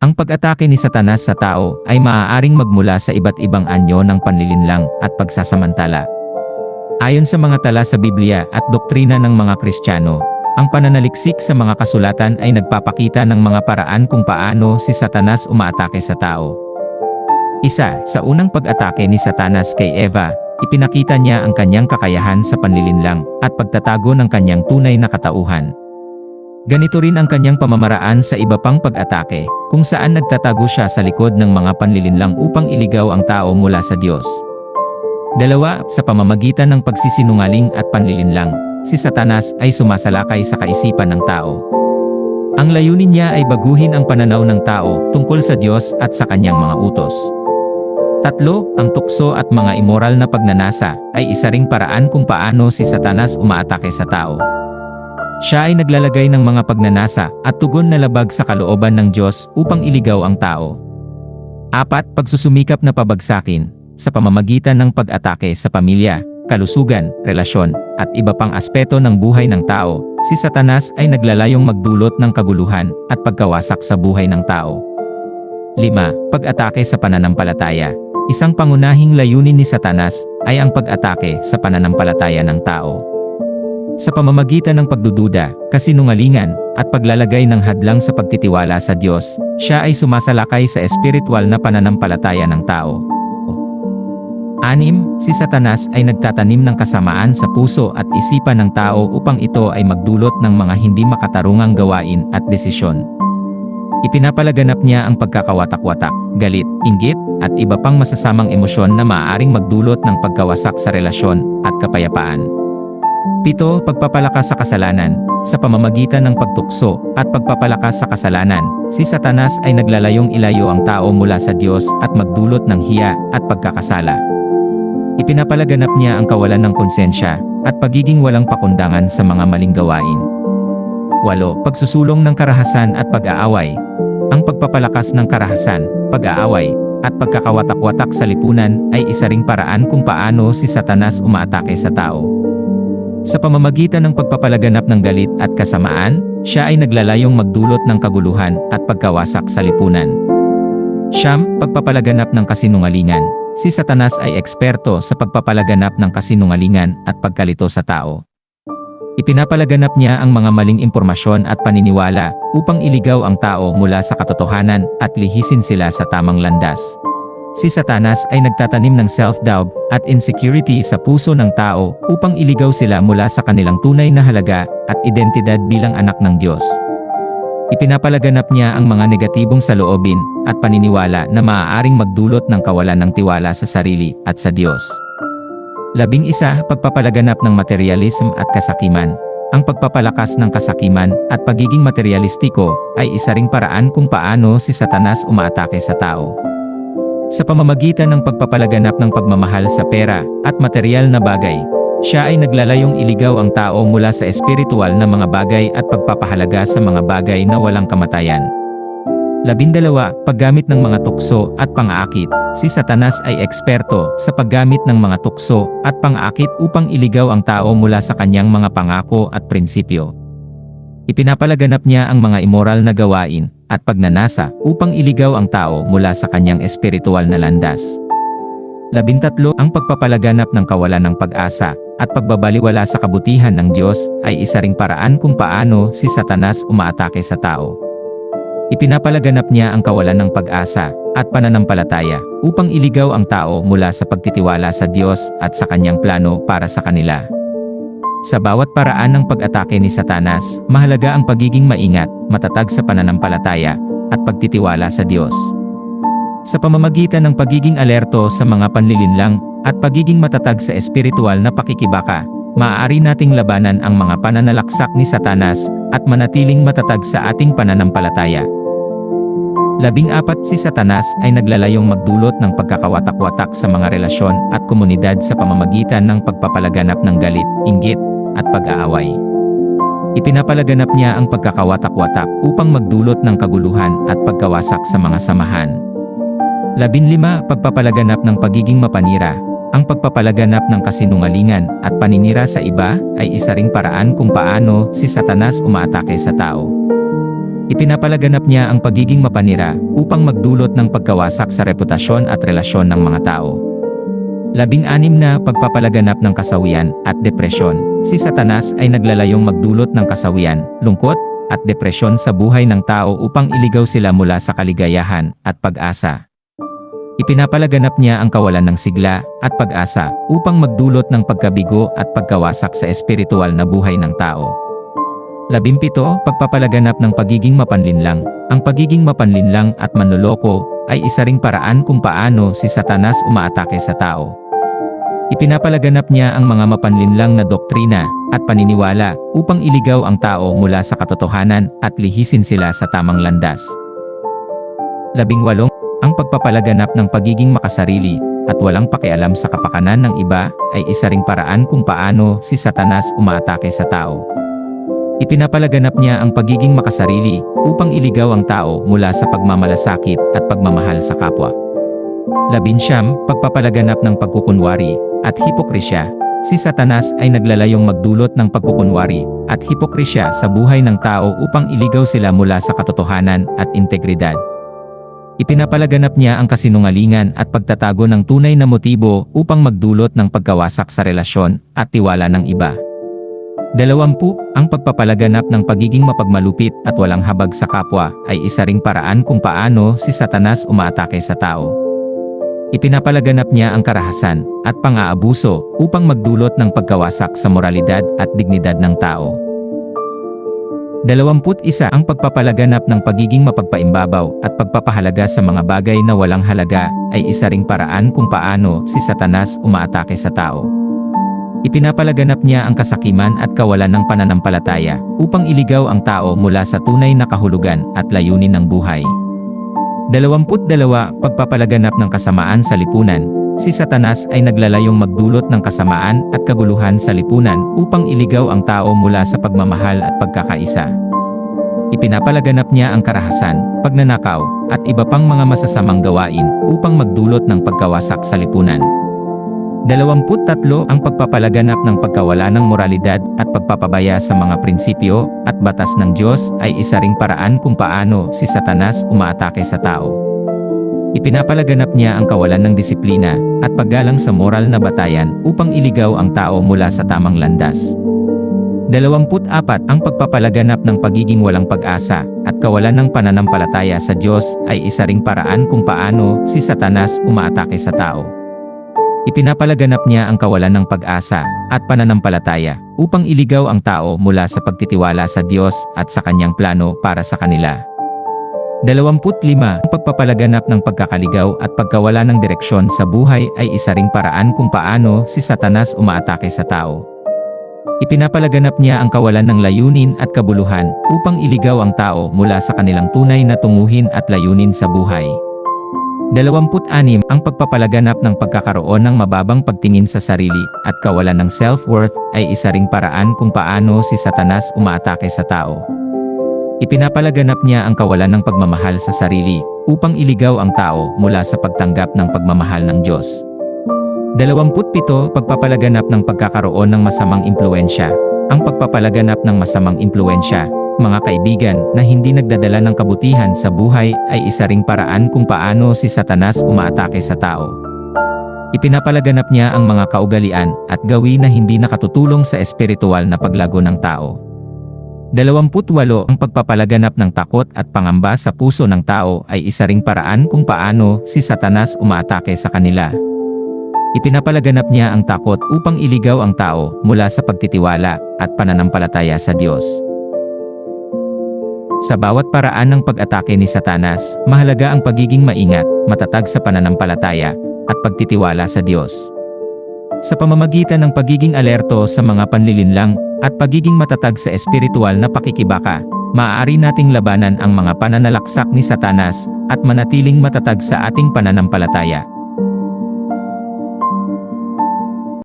Ang pag-atake ni Satanas sa tao ay maaaring magmula sa iba't ibang anyo ng panlilinlang at pagsasamantala. Ayon sa mga tala sa Biblia at doktrina ng mga Kristiyano, ang pananaliksik sa mga kasulatan ay nagpapakita ng mga paraan kung paano si Satanas umaatake sa tao. Isa, sa unang pag-atake ni Satanas kay Eva, ipinakita niya ang kanyang kakayahan sa panlilinlang at pagtatago ng kanyang tunay na katauhan. Ganito rin ang kanyang pamamaraan sa iba pang pag-atake, kung saan nagtatago siya sa likod ng mga panlilinlang upang iligaw ang tao mula sa Diyos. Dalawa, sa pamamagitan ng pagsisinungaling at panlilinlang, si Satanas ay sumasalakay sa kaisipan ng tao. Ang layunin niya ay baguhin ang pananaw ng tao tungkol sa Diyos at sa kanyang mga utos. Tatlo, ang tukso at mga immoral na pagnanasa ay isa ring paraan kung paano si Satanas umaatake sa tao. Siya ay naglalagay ng mga pagnanasa at tugon na labag sa kalooban ng Diyos upang iligaw ang tao. Apat, pagsusumikap na pabagsakin sa pamamagitan ng pag-atake sa pamilya, kalusugan, relasyon, at iba pang aspeto ng buhay ng tao, si Satanas ay naglalayong magdulot ng kaguluhan at pagkawasak sa buhay ng tao. 5. Pag-atake sa pananampalataya. Isang pangunahing layunin ni Satanas ay ang pag-atake sa pananampalataya ng tao. Sa pamamagitan ng pagdududa, kasinungalingan, at paglalagay ng hadlang sa pagtitiwala sa Diyos, siya ay sumasalakay sa espiritual na pananampalataya ng tao. Anim, si Satanas ay nagtatanim ng kasamaan sa puso at isipan ng tao upang ito ay magdulot ng mga hindi makatarungang gawain at desisyon. Ipinapalaganap niya ang pagkakawatak-watak, galit, inggit, at iba pang masasamang emosyon na maaaring magdulot ng pagkawasak sa relasyon at kapayapaan. Pito, pagpapalakas sa kasalanan. Sa pamamagitan ng pagtukso at pagpapalakas sa kasalanan, si Satanas ay naglalayong ilayo ang tao mula sa Diyos at magdulot ng hiya at pagkakasala. Ipinapalaganap niya ang kawalan ng konsensya at pagiging walang pakundangan sa mga maling gawain. 8. Pagsusulong ng karahasan at pag-aaway. Ang pagpapalakas ng karahasan, pag-aaway, at pagkakawatak-watak sa lipunan ay isa ring paraan kung paano si Satanas umaatake sa tao. Sa pamamagitan ng pagpapalaganap ng galit at kasamaan, siya ay naglalayong magdulot ng kaguluhan at pagkawasak sa lipunan. Siyam, pagpapalaganap ng kasinungalingan. Si Satanas ay eksperto sa pagpapalaganap ng kasinungalingan at pagkalito sa tao. Ipinapalaganap niya ang mga maling impormasyon at paniniwala upang iligaw ang tao mula sa katotohanan at lihisin sila sa tamang landas. Si Satanas ay nagtatanim ng self-doubt at insecurity sa puso ng tao upang iligaw sila mula sa kanilang tunay na halaga at identidad bilang anak ng Diyos. Ipinapalaganap niya ang mga negatibong saloobin at paniniwala na maaaring magdulot ng kawalan ng tiwala sa sarili at sa Diyos. Labing isa, pagpapalaganap ng materialism at kasakiman. Ang pagpapalakas ng kasakiman at pagiging materialistiko ay isa ring paraan kung paano si Satanas umaatake sa tao. Sa pamamagitan ng pagpapalaganap ng pagmamahal sa pera at material na bagay, siya ay naglalayong iligaw ang tao mula sa espiritual na mga bagay at pagpapahalaga sa mga bagay na walang kamatayan. Labindalawa, paggamit ng mga tukso at pang-aakit. Si Satanas ay eksperto sa paggamit ng mga tukso at pang-aakit upang iligaw ang tao mula sa kanyang mga pangako at prinsipyo. Ipinapalaganap niya ang mga immoral na gawain at pagnanasa upang iligaw ang tao mula sa kanyang espiritual na landas. Labintatlo, ang pagpapalaganap ng kawalan ng pag-asa at pagbabaliwala sa kabutihan ng Diyos ay isa ring paraan kung paano si Satanas umaatake sa tao. Ipinapalaganap niya ang kawalan ng pag-asa at pananampalataya upang iligaw ang tao mula sa pagtitiwala sa Diyos at sa kanyang plano para sa kanila. Sa bawat paraan ng pag-atake ni Satanas, mahalaga ang pagiging maingat, matatag sa pananampalataya, at pagtitiwala sa Diyos. Sa pamamagitan ng pagiging alerto sa mga panlilinlang, at pagiging matatag sa espiritual na pakikibaka, maaari nating labanan ang mga pananalaksak ni Satanas, at manatiling matatag sa ating pananampalataya. Labing apat si Satanas ay naglalayong magdulot ng pagkakawatak-watak sa mga relasyon at komunidad sa pamamagitan ng pagpapalaganap ng galit, inggit, at pag-aaway. Ipinapalaganap niya ang pagkakawatak-watak upang magdulot ng kaguluhan at pagkawasak sa mga samahan. Labinlima, pagpapalaganap ng pagiging mapanira. Ang pagpapalaganap ng kasinungalingan at paninira sa iba ay isa ring paraan kung paano si Satanas umaatake sa tao. Ipinapalaganap niya ang pagiging mapanira upang magdulot ng pagkawasak sa reputasyon at relasyon ng mga tao. Labing-anim na pagpapalaganap ng kasawian at depresyon. Si Satanas ay naglalayong magdulot ng kasawian, lungkot, at depresyon sa buhay ng tao upang iligaw sila mula sa kaligayahan at pag-asa. Ipinapalaganap niya ang kawalan ng sigla at pag-asa upang magdulot ng pagkabigo at pagkawasak sa espiritual na buhay ng tao. Labimpito, pagpapalaganap ng pagiging mapanlinlang. Ang pagiging mapanlinlang at manloloko ay isa ring paraan kung paano si Satanas umaatake sa tao. Ipinapalaganap niya ang mga mapanlinlang na doktrina at paniniwala upang iligaw ang tao mula sa katotohanan at lihisin sila sa tamang landas. Labing walong, ang pagpapalaganap ng pagiging makasarili at walang pakialam sa kapakanan ng iba ay isa ring paraan kung paano si Satanas umaatake sa tao. Ipinapalaganap niya ang pagiging makasarili upang iligaw ang tao mula sa pagmamalasakit at pagmamahal sa kapwa. Labinsyam, pagpapalaganap ng pagkukunwari at hipokrisya. Si Satanas ay naglalayong magdulot ng pagkukunwari at hipokrisya sa buhay ng tao upang iligaw sila mula sa katotohanan at integridad. Ipinapalaganap niya ang kasinungalingan at pagtatago ng tunay na motibo upang magdulot ng pagkawasak sa relasyon at tiwala ng iba. Dalawampu, ang pagpapalaganap ng pagiging mapagmalupit at walang habag sa kapwa ay isa ring paraan kung paano si Satanas umaatake sa tao. Ipinapalaganap niya ang karahasan at pang-aabuso upang magdulot ng pagkawasak sa moralidad at dignidad ng tao. Dalawamput isa ang pagpapalaganap ng pagiging mapagpaimbabaw at pagpapahalaga sa mga bagay na walang halaga ay isa ring paraan kung paano si Satanas umaatake sa tao. Ipinapalaganap niya ang kasakiman at kawalan ng pananampalataya upang iligaw ang tao mula sa tunay na kahulugan at layunin ng buhay. 22. Pagpapalaganap ng kasamaan sa lipunan. Si Satanas ay naglalayong magdulot ng kasamaan at kaguluhan sa lipunan upang iligaw ang tao mula sa pagmamahal at pagkakaisa. Ipinapalaganap niya ang karahasan, pagnanakaw, at iba pang mga masasamang gawain upang magdulot ng pagkawasak sa lipunan. 23 ang pagpapalaganap ng pagkawala ng moralidad at pagpapabaya sa mga prinsipyo at batas ng Diyos ay isa ring paraan kung paano si Satanas umaatake sa tao. Ipinapalaganap niya ang kawalan ng disiplina at paggalang sa moral na batayan upang iligaw ang tao mula sa tamang landas. 24 ang pagpapalaganap ng pagiging walang pag-asa at kawalan ng pananampalataya sa Diyos ay isa ring paraan kung paano si Satanas umaatake sa tao. Ipinapalaganap niya ang kawalan ng pag-asa at pananampalataya upang iligaw ang tao mula sa pagtitiwala sa Diyos at sa kanyang plano para sa kanila. 25. Ang pagpapalaganap ng pagkakaligaw at pagkawala ng direksyon sa buhay ay isa ring paraan kung paano si Satanas umaatake sa tao. Ipinapalaganap niya ang kawalan ng layunin at kabuluhan upang iligaw ang tao mula sa kanilang tunay na tunguhin at layunin sa buhay. 26. Ang pagpapalaganap ng pagkakaroon ng mababang pagtingin sa sarili at kawalan ng self-worth ay isa ring paraan kung paano si Satanas umaatake sa tao. Ipinapalaganap niya ang kawalan ng pagmamahal sa sarili upang iligaw ang tao mula sa pagtanggap ng pagmamahal ng Diyos. 27. Pagpapalaganap ng pagkakaroon ng masamang impluensya. Ang pagpapalaganap ng masamang impluensya mga kaibigan, na hindi nagdadala ng kabutihan sa buhay ay isa ring paraan kung paano si Satanas umaatake sa tao. Ipinapalaganap niya ang mga kaugalian at gawin na hindi nakatutulong sa espiritual na paglago ng tao. 28. Ang pagpapalaganap ng takot at pangamba sa puso ng tao ay isa ring paraan kung paano si Satanas umaatake sa kanila. Ipinapalaganap niya ang takot upang iligaw ang tao mula sa pagtitiwala at pananampalataya sa Diyos. Sa bawat paraan ng pag-atake ni Satanas, mahalaga ang pagiging maingat, matatag sa pananampalataya, at pagtitiwala sa Diyos. Sa pamamagitan ng pagiging alerto sa mga panlilinlang, at pagiging matatag sa espiritual na pakikibaka, maaari nating labanan ang mga pananalaksak ni Satanas, at manatiling matatag sa ating pananampalataya.